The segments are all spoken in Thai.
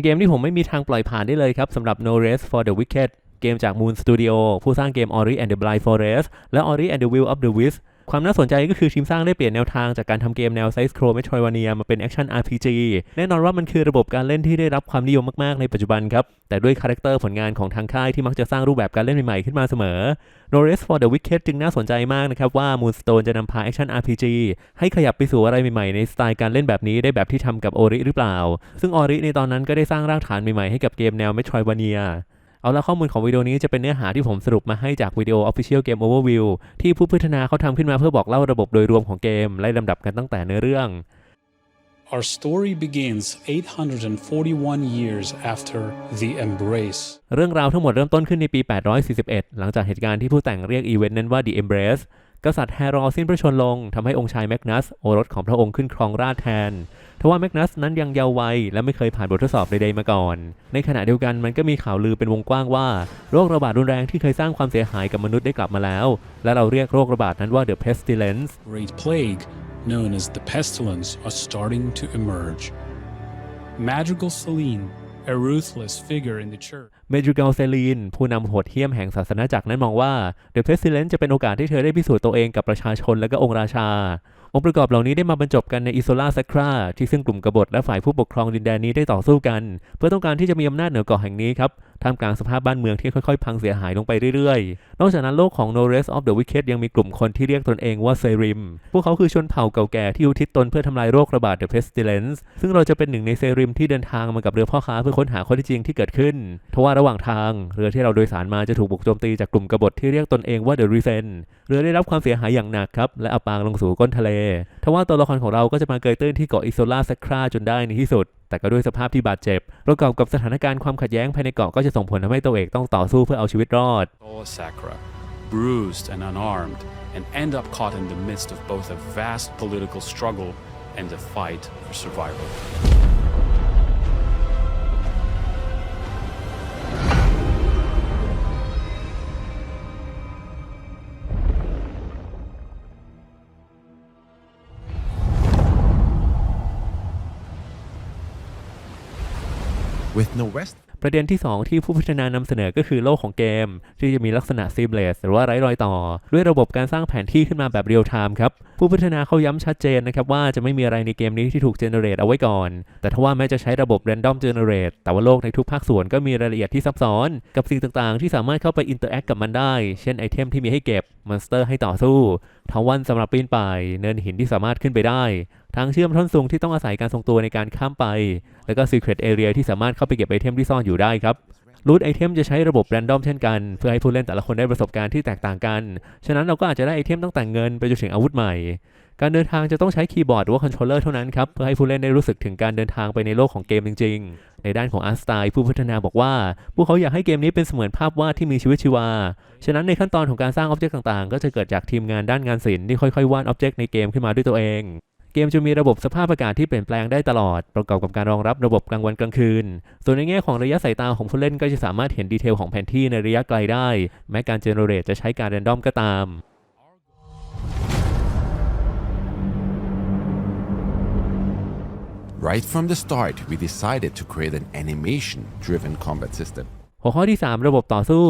เป็นเกมที่ผมไม่มีทางปล่อยผ่านได้เลยครับสำหรับ No Rest for the Wicked เกมจาก Moon Studio ผู้สร้างเกม Ori and the Blind Forest และ Ori and the Will of the Wisps ความน่าสนใจก็คือทีมสร้างได้เปลี่ยนแนวทางจากการทำเกมแนวไซส์โครเมทรวาเนียมาเป็นแอคชั่น RPG แน่นอนว่ามันคือระบบการเล่นที่ได้รับความนิยมมากๆในปัจจุบันครับ แต่ด้วยคาแรคเตอร์ผลงานของทางค่ายที่มักจะสร้างรูปแบบการเล่นใหม่ๆขึ้นมาเสมอ No Rest for the Wicked จึงน่าสนใจมากนะครับว่า Moonstone จะนำพาแอคชั่น RPG ให้ขยับไปสู่อะไรใหม่ๆ ในสไตล์การเล่นแบบนี้ได้แบบที่ทำกับ Ori หรือเปล่า ซึ่ง Ori ในตอนนั้นก็ได้สร้างรากฐานใหม่ๆให้กับเกมแนว Metroidvania เอาละข้อมูลของวิดีโอนี้จะเป็นเนื้อหาที่ผมสรุปมาให้จากวิดีโอ Official Game Overview ที่ผู้พัฒนาเขาทำขึ้นมาเพื่อบอกเล่าระบบโดยรวมของเกมไล่ลำดับกันตั้งแต่เนื้อเรื่อง Our story begins 841 years after the Embrace. เรื่องราวทั้งหมดเริ่มต้นขึ้นในปี 841 หลังจากเหตุการณ์ที่ผู้แต่งเรียกอีเวนต์นั้นว่า The Embrace กษัตริย์แฮรอสิ้นพระชนม์ลงทำให้องค์ชายแมกนัส โอรสของพระองค์ขึ้นครองราชย์แทน ทว่าแมกนัสนั้นยังเยาว์วัยและไม่เคยผ่านบททดสอบใดๆมาก่อน ในขณะเดียวกันมันก็มีข่าวลือเป็นวงกว้างว่าโรคระบาดรุนแรงที่เคยสร้างความเสียหายกับมนุษย์ได้กลับมาแล้ว และเราเรียกโรคระบาดนั้นว่า The Pestilence Great plague, known as the pestilence, are starting to emerge. Magical Celine, a ruthless figure in the church, เมจูกาลเซลีน ผู้นำโหดเหี้ยมแห่งศาสนาจักรนั้นมองว่า The Pestilence จะเป็นโอกาสที่เธอได้พิสูจน์ตัวเองกับประชาชนและก็องค์ราชา องค์ประกอบเหล่านี้ได้มาบรรจบกันในอิโซลาซัคราที่ซึ่งกลุ่มกบฏและฝ่ายผู้ปกครองดินแดนนี้ได้ต่อสู้กัน เพื่อต้องการที่จะมีอำนาจเหนือเกาะแห่งนี้ครับท่ามกลางสภาพบ้านเมืองที่ค่อยๆ พังเสียหายลงไปเรื่อยๆ นอกจากนั้นโลกของ No Rest of the Wicked ยังมีกลุ่มคนที่เรียกตนเองว่าเซริม พวกเขาคือชนเผ่าเก่าแก่ที่อุทิศตนเพื่อทำลายโรคระบาด The Pestilence ซึ่งเราจะเป็นหนึ่งในเซริมที่เดินทางมากับเรือพ่อค้าเพื่อค้นหาข้อเท็จจริงที่เกิดขึ้นทว่าระหว่างทาง เรือที่เราโดยสารมาจะถูกบุกโจมตีจากกลุ่มกบฏที่เรียกตนเองว่า The Resen เรือได้รับความเสียหายอย่างหนักครับ และอับปางลงสู่ก้นทะเล ทว่าตัวละครของเราก็จะมาเกยตื้นที่เกาะอิโซลาซัคราจนได้ในที่สุด แต่ก็ด้วยสภาพที่บาดเจ็บ ประกอบกับสถานการณ์ความขัดแย้งภายในเกาะก็จะส่งผลทำให้ตัวเอกต้องต่อสู้เพื่อเอาชีวิตรอด bruised and unarmed, and end up caught in the midst of both a vast political struggle and a fight for survival. With no rest ประเด็นที่ 2 ที่ผู้พัฒนานำเสนอก็คือโลกของเกม ที่จะมีลักษณะ seamless หรือว่าไร้รอยต่อ ด้วยระบบการสร้างแผนที่ขึ้นมาแบบเรียลไทม์ครับผู้พัฒนาเขาย้ำชัดเจนนะครับว่าจะไม่มีอะไรในเกมนี้ที่ถูกเจเนเรตเอาไว้ก่อน แต่ทว่าแม้จะใช้ระบบ random generate แต่ว่าโลกในทุกภาคส่วนก็มีรายละเอียดที่ซับซ้อน กับสิ่งต่างๆ ที่สามารถเข้าไปอินเตอร์แอคกับมันได้ เช่นไอเทมที่มีให้เก็บมอนสเตอร์ให้ต่อสู้ ทาวันสำหรับปีนป่ายเนินหินที่สามารถขึ้นไปได้ ทางเชื่อมท่อนสูงที่ต้องอาศัยการทรงตัวในการข้ามไป แล้วก็ Secret Area ที่สามารถเข้าไปเก็บไอเทมที่ซ่อนอยู่ได้ครับรูทไอเทมจะใช้ระบบแรนดอมเช่นกัน เพื่อให้ผู้เล่นแต่ละคนได้ประสบการณ์ที่แตกต่างกัน ฉะนั้นเราก็อาจจะได้ไอเทมตั้งแต่เงินไปจนถึงอาวุธใหม่ การเดินทางจะต้องใช้คีย์บอร์ดหรือว่าคอนโทรลเลอร์เท่านั้นครับ เพื่อให้ผู้เล่นได้รู้สึกถึงการเดินทางไปในโลกของเกมจริง ๆ ในด้านของอาร์ตสไตล์ผู้พัฒนาบอกว่า พวกเขาอยากให้เกมนี้เป็นเสมือนภาพวาดที่มีชีวิตชีวา ฉะนั้นในขั้นตอนของการสร้างอ็อบเจกต์ต่างๆ ก็จะเกิดจากทีมงานด้านงานศิลป์ที่ค่อยๆวาดอ็อบเจกต์ในเกมขึ้นมาด้วยตัวเองเกมจะมีระบบสภาพอากาศที่เปลี่ยนแปลงได้ตลอด ประกอบกับการรองรับระบบกลางวันกลางคืน ส่วนในแง่ของระยะสายตาของผู้เล่นก็จะสามารถเห็นดีเทลของแผนที่ในระยะไกลได้ แม้การเจเนเรตจะใช้การแรนดอมก็ตาม right from the start we decided to create an animation driven combat system หัวข้อที่ 3 ระบบต่อสู้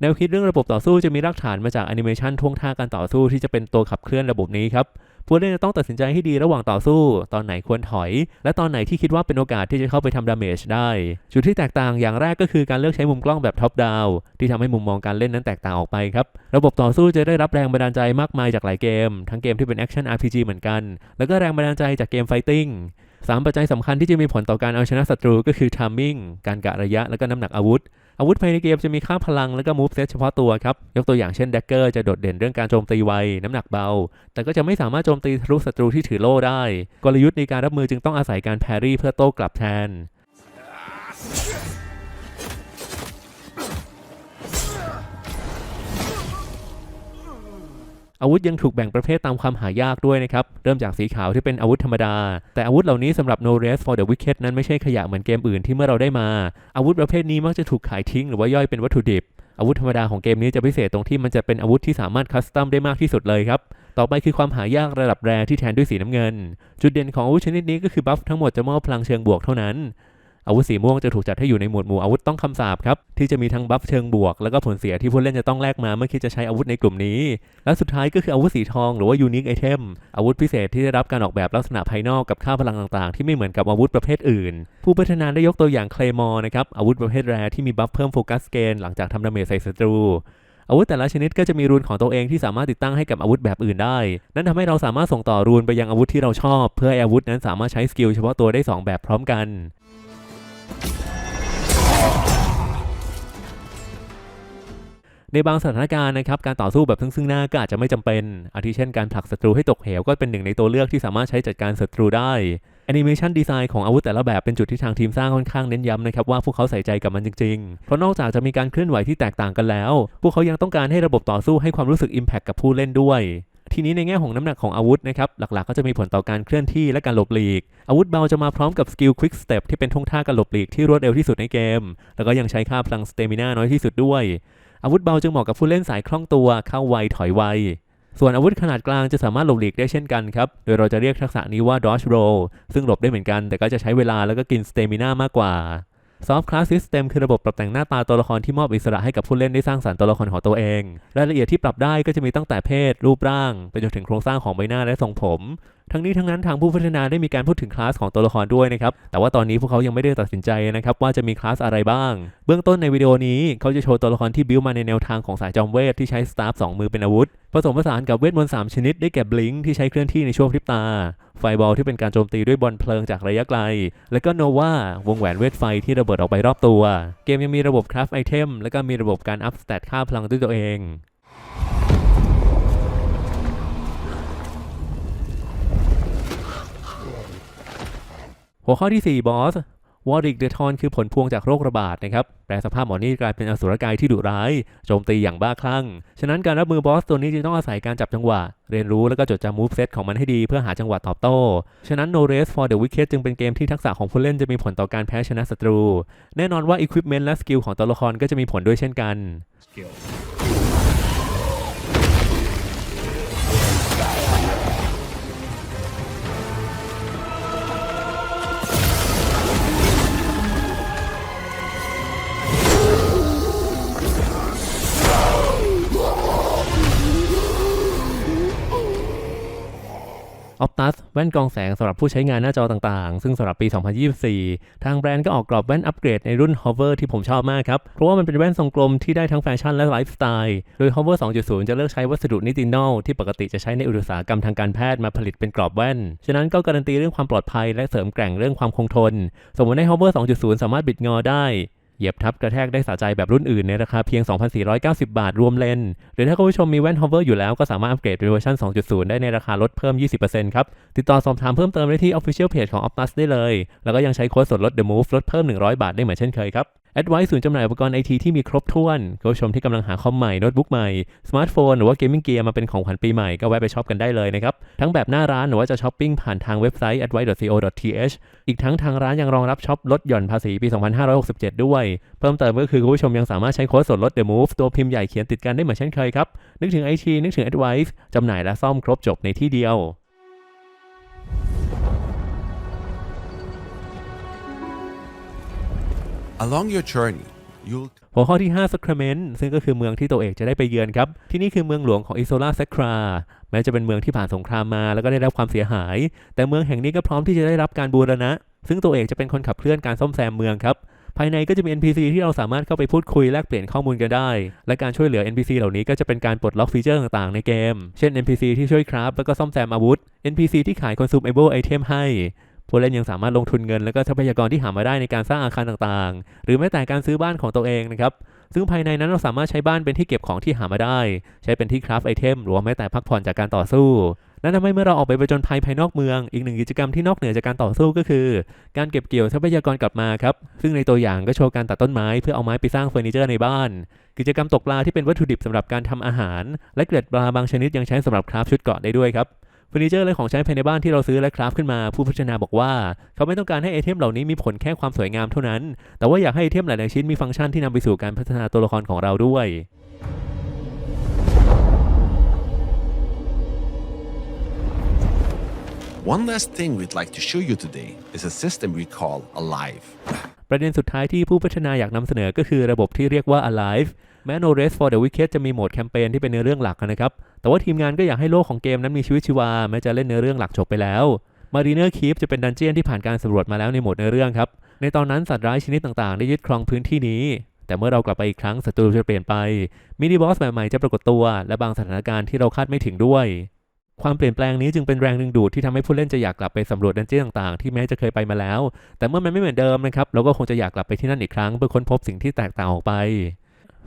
แนวคิดเรื่องระบบต่อสู้จะมีรากฐานมาจากแอนิเมชันท่วงท่าการต่อสู้ที่จะเป็นตัวขับเคลื่อนระบบนี้ครับผู้เล่นจะต้องตัดสินใจให้ดีระหว่างต่อสู้ ตอนไหนควรถอย และตอนไหนที่คิดว่าเป็นโอกาสที่จะเข้าไปทำดาเมจได้ จุดที่แตกต่างอย่างแรกก็คือการเลือกใช้มุมกล้องแบบท็อปดาวที่ทำให้มุมมองการเล่นนั้นแตกต่างออกไปครับ ระบบต่อสู้จะได้รับแรงบันดาลใจมากมายจากหลายเกม ทั้งเกมที่เป็นแอคชั่น RPG เหมือนกัน แล้วก็แรงบันดาลใจจากเกมไฟติ้ง สามปัจจัยสำคัญที่จะมีผลต่อการเอาชนะศัตรูก็คือทามมิ่งการกะระยะและก็น้ำหนักอาวุธ อาวุธภายในเกมจะมีค่าพลังและก็มูฟเซตเฉพาะตัวครับ ยกตัวอย่างเช่นแดกเกอร์จะโดดเด่นเรื่องการโจมตีไว น้ำหนักเบา แต่ก็จะไม่สามารถโจมตีทะลุศัตรูที่ถือโล่ได้ กลยุทธ์ในการรับมือจึงต้องอาศัยการแพรี่เพื่อโต้กลับแทน อาวุธยังถูกแบ่งประเภทตามความหายากด้วยนะครับ เริ่มจากสีขาวที่เป็นอาวุธธรรมดา แต่อาวุธเหล่านี้สำหรับ No Rest for the Wicked นั้นไม่ใช่ขยะเหมือนเกมอื่นที่เมื่อเราได้มา อาวุธประเภทนี้มักจะถูกขายทิ้งหรือว่าย่อยเป็นวัตถุดิบ อาวุธธรรมดาของเกมนี้จะพิเศษตรงที่มันจะเป็นอาวุธที่สามารถคัสตอมได้มากที่สุดเลยครับ ต่อไปคือความหายากระดับแรที่แทนด้วยสีน้ำเงิน จุดเด่นของอาวุธชนิดนี้ก็คือบัฟทั้งหมดจะมอบพลังเชิงบวกเท่านั้น อาวุธสีม่วงจะถูกจัดให้อยู่ในหมวดหมู่อาวุธต้องคำสาปครับที่จะมีทั้งบัฟเชิงบวก แล้วก็ผลเสียที่ผู้เล่นจะต้องแลกมาเมื่อคิดจะใช้อาวุธในกลุ่มนี้ และสุดท้ายก็คืออาวุธสีทองหรือว่ายูนิคไอเทมอาวุธพิเศษที่ได้รับการออกแบบลักษณะภายนอกกับค่าพลังต่างๆ ที่ไม่เหมือนกับอาวุธประเภทอื่น ผู้พัฒนาได้ยกตัวอย่างเคลมอร์นะครับอาวุธประเภทแรที่มีบัฟเพิ่มโฟกัสเกนหลังจากทำดาเมจใส่ศัตรูอาวุธแต่ละชนิดก็จะมีรูนของตัวเองที่สามารถติดตั้งให้กับอาวุธแบบอื่นได้ นั่นทำให้เราสามารถส่งต่อรูนไปยังอาวุธที่เราชอบ เพื่ออาวุธนั้นสามารถใช้สกิลเฉพาะตัวได้ 2 แบบพร้อมกัน ในบางสถานการณ์นะครับการต่อสู้แบบซึ่งซึ่งหน้าก็อาจจะไม่จำเป็น อาทิเช่นการผลักศัตรูให้ตกเหวก็เป็นหนึ่งในตัวเลือกที่สามารถใช้จัดการศัตรูได้แอนิเมชันดีไซน์ของอาวุธแต่ละแบบเป็นจุดที่ทางทีมสร้างค่อนข้างเน้นย้ำนะครับว่าพวกเขาใส่ใจกับมันจริงๆ เพราะนอกจากจะมีการเคลื่อนไหวที่แตกต่างกันแล้ว พวกเขายังต้องการให้ระบบต่อสู้ให้ความรู้สึก Impact กับผู้เล่นด้วย ทีนี้ในแง่ของน้ำหนักของอาวุธนะครับหลักๆก็จะมีผลต่อการเคลื่อนที่และการหลบหลีก อาวุธเบาจะมาพร้อมกับสกิล Quick Step ที่เป็นท่วงท่าการหลบหลีกที่รวดเร็วที่สุดในเกม แล้วก็ยังใช้ค่าพลังสเตมินาน้อยที่สุดด้วย อาวุธเบาจึงเหมาะกับผู้เล่นสายคล่องตัวเข้าไวถอยไว ส่วนอาวุธขนาดกลางจะสามารถหลบหลีกได้เช่นกันครับ โดยเราจะเรียกทักษะนี้ว่า dodge roll ซึ่งหลบได้เหมือนกัน แต่ก็จะใช้เวลาแล้วก็กินสเตมินามากกว่า Soft Class System คือระบบปรับแต่งหน้าตาตัวละครที่มอบอิสระให้กับผู้เล่นได้สร้างสรรค์ตัวละครของตัวเอง รายละเอียดที่ปรับได้ก็จะมีตั้งแต่เพศ รูปร่าง ไปจนถึงโครงสร้างของใบหน้าและทรงผม ทั้งนี้ทั้งนั้นทางผู้พัฒนาได้มีการพูดถึงคลาสของตัวละครด้วยนะครับ แต่ว่าตอนนี้พวกเขายังไม่ได้ตัดสินใจนะครับว่าจะมีคลาสอะไรบ้าง เบื้องต้นในวิดีโอนี้เขาจะโชว์ตัวละครที่บิวมาในแนวทางของสายจอมเวทที่ใช้สตาฟสองมือเป็นอาวุธ ผสมผสานกับเวทมนต์สามชนิดได้แก่บลิงที่ใช้เคลื่อนที่ในช่วงพริบตา ไฟบอลที่เป็นการโจมตีด้วยบอลเพลิงจากระยะไกล และก็โนวาวงแหวนเวทไฟที่ระเบิดออกไปรอบตัว เกมยังมีระบบคราฟไอเทมและก็มีระบบการอัพสเตตค่าพลังด้วยตัวเอง หัวข้อที่ 4 บอสวอริกเดทอนคือผลพวงจากโรคระบาดนะครับ แปลสภาพหมอนี่กลายเป็นอสุรกายที่ดุร้าย โจมตีอย่างบ้าคลั่ง ฉะนั้นการรับมือบอสตัวนี้จึงต้องอาศัยการจับจังหวะ เรียนรู้แล้วก็จดจำมูฟเซตของมันให้ดีเพื่อหาจังหวะตอบโต้ ฉะนั้น No Race for the Wicked จึงเป็นเกมที่ทักษะของผู้เล่นจะมีผลต่อการแพ้ชนะศัตรู แน่นอนว่า Equipment และสกิลของตัวละครก็จะมีผลด้วยเช่นกัน skill. แว่นกองแสงสำหรับผู้ใช้งานหน้าจอต่างๆ ซึ่งสำหรับปี 2024 ทางแบรนด์ก็ออกกรอบแว่นอัปเกรดในรุ่น Hover ที่ผมชอบมากครับ เพราะว่ามันเป็นแว่นทรงกลมที่ได้ทั้งแฟชั่นและไลฟ์สไตล์ โดย Hover 2.0 จะเลือกใช้วัสดุนิตินอลที่ปกติจะใช้ในอุตสาหกรรมทางการแพทย์มาผลิตเป็นกรอบแว่น ฉะนั้นก็การันตีเรื่องความปลอดภัยและเสริมแกร่งเรื่องความคงทน สมมติใน Hover 2.0 สามารถบิดงอได้ เหยียบทับกระแทกได้สะใจแบบรุ่นอื่นในราคาเพียง 2,490 บาทรวมเลนหรือถ้าคุณผู้ชมมีแว่น hover อยู่แล้วก็สามารถอัปเกรดเป็นเวอร์ชัน2.0 ได้ในราคาลดเพิ่ม 20%ครับ ติดต่อสอบถามเพิ่มเติมได้ที่ Official Page ของ Optus ได้เลย แล้วก็ยังใช้โค้ดส่วนลด The Move ลดเพิ่ม 100 บาทได้เหมือนเช่นเคยครับ Advice ศูนย์จำหน่ายอุปกรณ์ไอทีที่มีครบถ้วนคุณผู้ชมที่กำลังหาคอมใหม่ โน้ตบุ๊กใหม่ สมาร์ทโฟน หรือว่าเกมมิ่งเกียร์มาเป็นของขวัญปีใหม่ก็แวะไปช็อปกันได้เลยนะครับ ทั้งแบบหน้าร้านหรือว่าจะช้อปปิ้งผ่านทางเว็บไซต์ advice.co.th อีกทั้งทางร้านยังรองรับช็อปลดหย่อนภาษีปี 2567 ด้วย เพิ่มเติมก็คือคุณผู้ชมยังสามารถใช้โค้ดส่วนลด The Move ตัวพิมพ์ใหญ่เขียนติดกันได้เหมือนเช่นเคยครับนึกถึง IT นึกถึง Advice จำหน่ายและซ่อมครบจบในที่เดียว Along your journey, you'll หัวข้อที่ 5 Sacrament ซึ่งก็คือเมืองที่ตัวเอกจะได้ไปเยือนครับ ที่นี่คือเมืองหลวงของอิโซลา s ซคราแม้จะเป็นเมืองที่ผ่านสงครามมาแล้วก็ได้รับความเสียหาย แต่เมืองแห่งนี้ก็พร้อมที่จะได้รับการบูรณะ ซึ่งตัวเอกจะเป็นคนขับเคลื่อนการซ่อมแซมเมืองครับ ภายในก็จะมี NPC ที่เราสามารถเข้าไปพูดคุยแลกเปลี่ยนข้อมูลกันได้ และการช่วยเหลือ NPC เหล่านี้ก็จะเป็นการปลดล็อกฟีเจอร์ต่างๆในเกม เช่น NPC ที่ช่วยคราฟแล้วก็ซ่อมแซมอาวุธ NPC ที่ขาย consumable item ให้ ผู้เล่นยังสามารถลงทุนเงินและก็ทรัพยากรที่หามาได้ในการสร้างอาคารต่างๆ หรือแม้แต่การซื้อบ้านของตัวเองนะครับซึ่งภายในนั้นเราสามารถใช้บ้านเป็นที่เก็บของที่หามาได้ ใช้เป็นที่คราฟไอเทมหรือว่าแม้แต่พักผ่อนจากการต่อสู้นั่นทำให้เมื่อเราออกไปผจญภัยภายนอกเมือง อีกหนึ่งกิจกรรมที่นอกเหนือจากการต่อสู้ก็คือ การเก็บเกี่ยวทรัพยากรกลับมาครับ ซึ่งในตัวอย่างก็โชว์การตัดต้นไม้เพื่อเอาไม้ไปสร้างเฟอร์นิเจอร์ในบ้าน กิจกรรมตกปลาที่เป็นวัตถุดิบสำหรับการทำอาหาร และเกล็ดปลาบางชนิดยังใช้สำหรับคราฟชุดเกาะได้ด้วยครับ เฟอร์นิเจอร์และของใช้ภายในบ้านที่เราซื้อและคราฟขึ้นมาผู้พัฒนาบอกว่า เขาไม่ต้องการให้ไอเทมเหล่านี้มีผลแค่ความสวยงามเท่านั้น แต่ว่าอยากให้ไอเทมหลายๆชิ้นมีฟังก์ชันที่นำไปสู่การพัฒนาตัวละครของเราด้วย One last thing we'd like to show you today is a system we call Alive. ประเด็นสุดท้ายที่ผู้พัฒนาอยากนำเสนอก็คือระบบที่เรียกว่า Alive แม้ No Rest for the Wicked จะมีโหมดแคมเปญที่เป็นเนื้อเรื่องหลักนะครับ แต่ว่าทีมงานก็อยากให้โลกของเกมนั้นมีชีวิตชีวา แม้จะเล่นเนื้อเรื่องหลักจบไปแล้ว Mariner Keep จะเป็นดันเจียนที่ผ่านการสำรวจมาแล้วในโหมดเนื้อเรื่องครับ ในตอนนั้นสัตว์ร้ายชนิดต่างๆ ได้ยึดครองพื้นที่นี้ แต่เมื่อเรากลับไปอีกครั้งศัตรูจะเปลี่ยนไป มินิบอสแบบใหม่จะปรากฏตัว และบางสถานการณ์ที่เราคาดไม่ถึงด้วย ความเปลี่ยนแปลงนี้จึงเป็นแรงดึงดูดที่ทำให้ผู้เล่นจะอยากกลับไปสำรวจดันเจี้ยนต่างๆ ที่แม้จะเคยไปมาแล้ว แต่เมื่อมันไม่เหมือนเดิมนะครับเราก็คงจะอยากกลับไปที่นั่นอีกครั้งเพื่อค้นพบสิ่งที่แตกต่างออกไป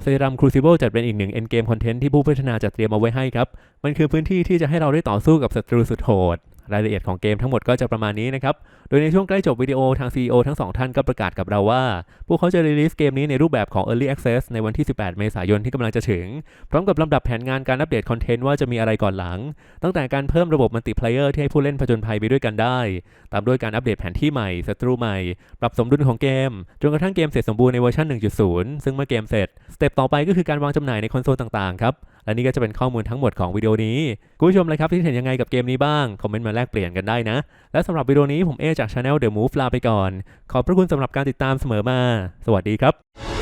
เซรัมครูซิเบิลจัดเป็นอีกหนึ่งเอ็นเกมคอนเทนต์ที่ผู้พัฒนาจัดเตรียมเอาไว้ให้ครับ มันคือพื้นที่ที่จะให้เราได้ต่อสู้กับศัตรูสุดโหด รายละเอียดของเกมทั้งหมดก็จะประมาณนี้นะครับ โดยในช่วงใกล้จบวิดีโอทาง CEO ทั้งสองท่านก็ประกาศกับเราว่า พวกเขาจะรีลิสเกมนี้ในรูปแบบของ Early Access ในวันที่ 18 เมษายนที่กำลังจะถึง พร้อมกับลำดับแผนงานการอัปเดตคอนเทนต์ว่าจะมีอะไรก่อนหลัง ตั้งแต่การเพิ่มระบบมัลติเพลเยอร์ที่ให้ผู้เล่นผจญภัยไปด้วยกันได้ ตามด้วยการอัปเดตแผนที่ใหม่ศัตรูใหม่ ปรับสมดุลของเกม จนกระทั่งเกมเสร็จสมบูรณ์ในเวอร์ชัน1.0 ซึ่งเมื่อเกมเสร็จสเต็ปต่อไปก็คือการวางจำหน่ายในคอนโซลต่างๆครับ และนี่ก็จะเป็นข้อมูลทั้งหมดของวิดีโอนี้คุณผู้ชมเลยครับที่เห็นยังไงกับเกมนี้บ้าง คอมเมนต์มาแลกเปลี่ยนกันได้นะ และสำหรับวิดีโอนี้ผมเอจากช anel The Move ลาไปก่อน ขอบพระคุณสำหรับการติดตามเสมอมา สวัสดีครับ